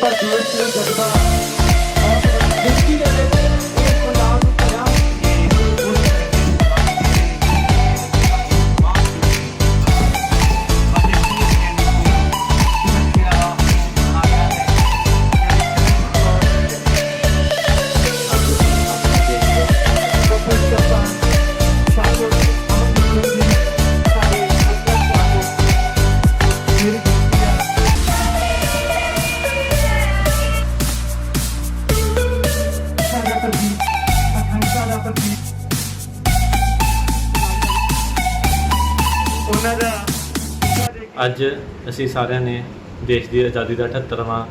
ਪਰ ਦੇਸ਼ ਦੇ ਜਨਤਾ ਔਰ ਅੱਜ ਅਸੀਂ ਸਾਰਿਆਂ ਨੇ ਦੇਸ਼ ਦੀ ਆਜ਼ਾਦੀ ਦਾ 78ਵਾਂ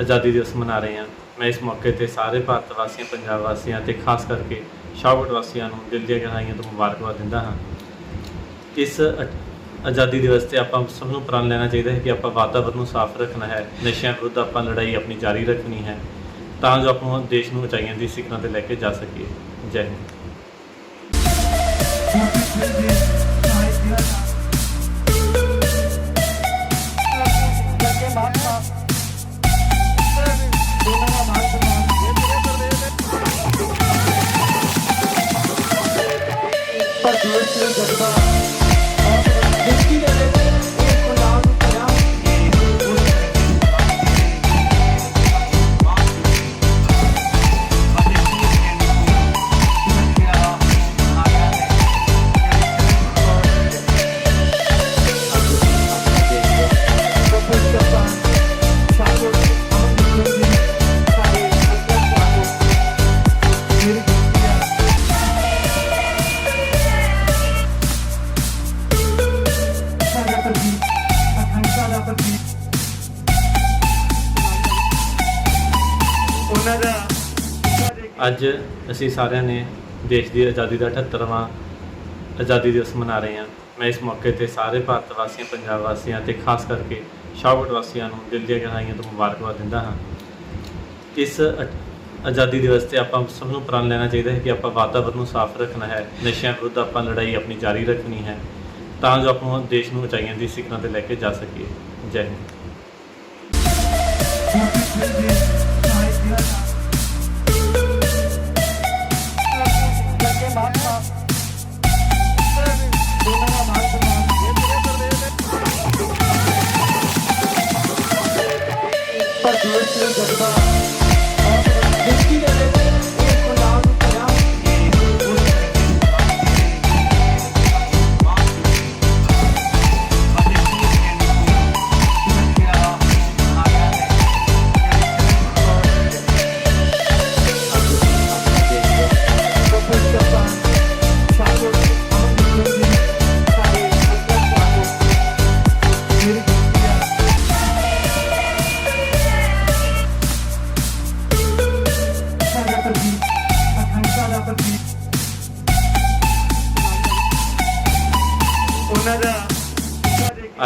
ਆਜ਼ਾਦੀ ਦਿਵਸ ਮਨਾ ਰਹੇ ਹਾਂ। ਮੈਂ ਇਸ ਮੌਕੇ ਤੇ ਸਾਰੇ ਭਾਰਤ ਵਾਸੀਆਂ, ਪੰਜਾਬ ਵਾਸੀਆਂ ਤੇ ਖਾਸ ਕਰਕੇ ਸ਼ਾਹਕੋਟ ਵਾਸੀਆਂ ਨੂੰ ਦਿਲ ਦੀਆਂ ਗਹਿਰਾਈਆਂ ਤੋਂ ਮੁਬਾਰਕਬਾਦ ਦਿੰਦਾ ਹਾਂ। ਇਸ ਅ- ਆਜ਼ਾਦੀ ਦਿਵਸ ਤੇ ਆਪਾਂ ਸਭ ਨੂੰ ਪ੍ਰਣ ਲੈਣਾ ਚਾਹੀਦਾ ਹੈ ਕਿ ਆਪਾਂ ਵਾਤਾਵਰਨ ਨੂੰ ਸਾਫ਼ ਰੱਖਣਾ ਹੈ, ਨਸ਼ਿਆਂ ਵਿਰੁੱਧ ਆਪਾਂ ਲੜਾਈ ਆਪਣੀ ਜਾਰੀ ਰੱਖਣੀ ਹੈ, ਤਾਂ ਜੋ ਆਪਾਂ ਦੇਸ਼ ਨੂੰ ਉਚਾਈਆਂ ਦੀ ਸਿਖਰਾਂ ਤੇ ਲੈ ਕੇ ਜਾ ਸਕੀਏ। ਜੈ ਹਿੰਦ। Just a ਸਾਡਾ ਅਖੰਡਾ ਦਾ ਪ੍ਰਤੀਕ ਉਹਨਾਂ ਦਾ ਅੱਜ ਅਸੀਂ ਸਾਰਿਆਂ ਨੇ ਦੇਸ਼ ਦੀ ਆਜ਼ਾਦੀ ਦਾ 78ਵਾਂ ਆਜ਼ਾਦੀ ਦਿਵਸ ਮਨਾ ਰਹੇ ਹਾਂ। ਮੈਂ ਇਸ ਮੌਕੇ ਤੇ ਸਾਰੇ ਭਾਰਤ ਵਾਸੀਆਂ, ਪੰਜਾਬ ਵਾਸੀਆਂ ਤੇ ਖਾਸ ਕਰਕੇ ਸ਼ਾਹਕੋਟ ਵਾਸੀਆਂ ਨੂੰ ਦਿਲ ਦੀਆਂ ਗਹਿਰਾਈਆਂ ਤੋਂ ਮੁਬਾਰਕਬਾਦ ਦਿੰਦਾ ਹਾਂ। ਇਸ ਅ- ਆਜ਼ਾਦੀ ਦਿਵਸ ਤੇ ਆਪਾਂ ਸਭ ਨੂੰ ਪ੍ਰਣ ਲੈਣਾ ਚਾਹੀਦਾ ਹੈ ਕਿ ਆਪਾਂ ਵਾਤਾਵਰਨ ਨੂੰ ਸਾਫ਼ ਰੱਖਣਾ ਹੈ। ਨਸ਼ਿਆਂ ਵਿਰੁੱਧ ਆਪਾਂ ਲੜਾਈ ਆਪਣੀ ਜਾਰੀ ਰੱਖਣੀ ਹੈ। ਤਾਂ ਜੋ ਆਪਾਂ ਦੇਸ਼ ਨੂੰ ਉਚਾਈਆਂ ਦੀ ਸਿਖਰਾਂ ਤੇ ਲੈ ਕੇ ਜਾ ਸਕੀਏ। ਜੈ ਹਿੰਦ। ਮੋਤੀ ਸਿੰਘ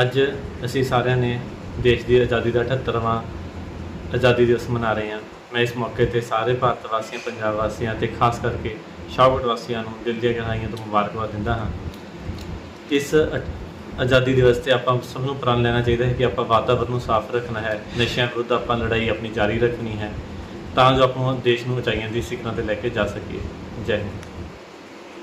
ਅੱਜ ਅਸੀਂ ਸਾਰਿਆਂ ਨੇ ਦੇਸ਼ ਦੀ ਆਜ਼ਾਦੀ ਦਾ 78ਵਾਂ ਆਜ਼ਾਦੀ ਦਿਵਸ ਮਨਾ ਰਹੇ ਹਾਂ। ਮੈਂ ਇਸ ਮੌਕੇ ਤੇ ਸਾਰੇ ਭਾਰਤ ਵਾਸੀਆਂ, ਪੰਜਾਬ ਵਾਸੀਆਂ ਤੇ ਖਾਸ ਕਰਕੇ ਸ਼ਾਹਕੋਟ ਵਾਸੀਆਂ ਨੂੰ ਦਿਲ ਦੀਆਂ ਗਹਿਰਾਈਆਂ ਤੋਂ ਮੁਬਾਰਕਬਾਦ ਦਿੰਦਾ ਹਾਂ। ਇਸ ਅ- ਆਜ਼ਾਦੀ ਦਿਵਸ ਤੇ ਆਪਾਂ ਸਭ ਨੂੰ ਪ੍ਰਣ ਲੈਣਾ ਚਾਹੀਦਾ ਹੈ ਕਿ ਆਪਾਂ ਵਾਤਾਵਰਨ ਨੂੰ ਸਾਫ਼ ਰੱਖਣਾ ਹੈ, ਨਸ਼ਿਆਂ ਵਿਰੁੱਧ ਆਪਾਂ ਲੜਾਈ ਆਪਣੀ ਜਾਰੀ ਰੱਖਣੀ ਹੈ, ਤਾਂ ਜੋ ਆਪਾਂ ਦੇਸ਼ ਨੂੰ ਉਚਾਈਆਂ ਦੀ ਸਿਖਰਾਂ ਤੇ ਲੈ ਕੇ ਜਾ ਸਕੀਏ। ਜੈ ਹਿੰਦ।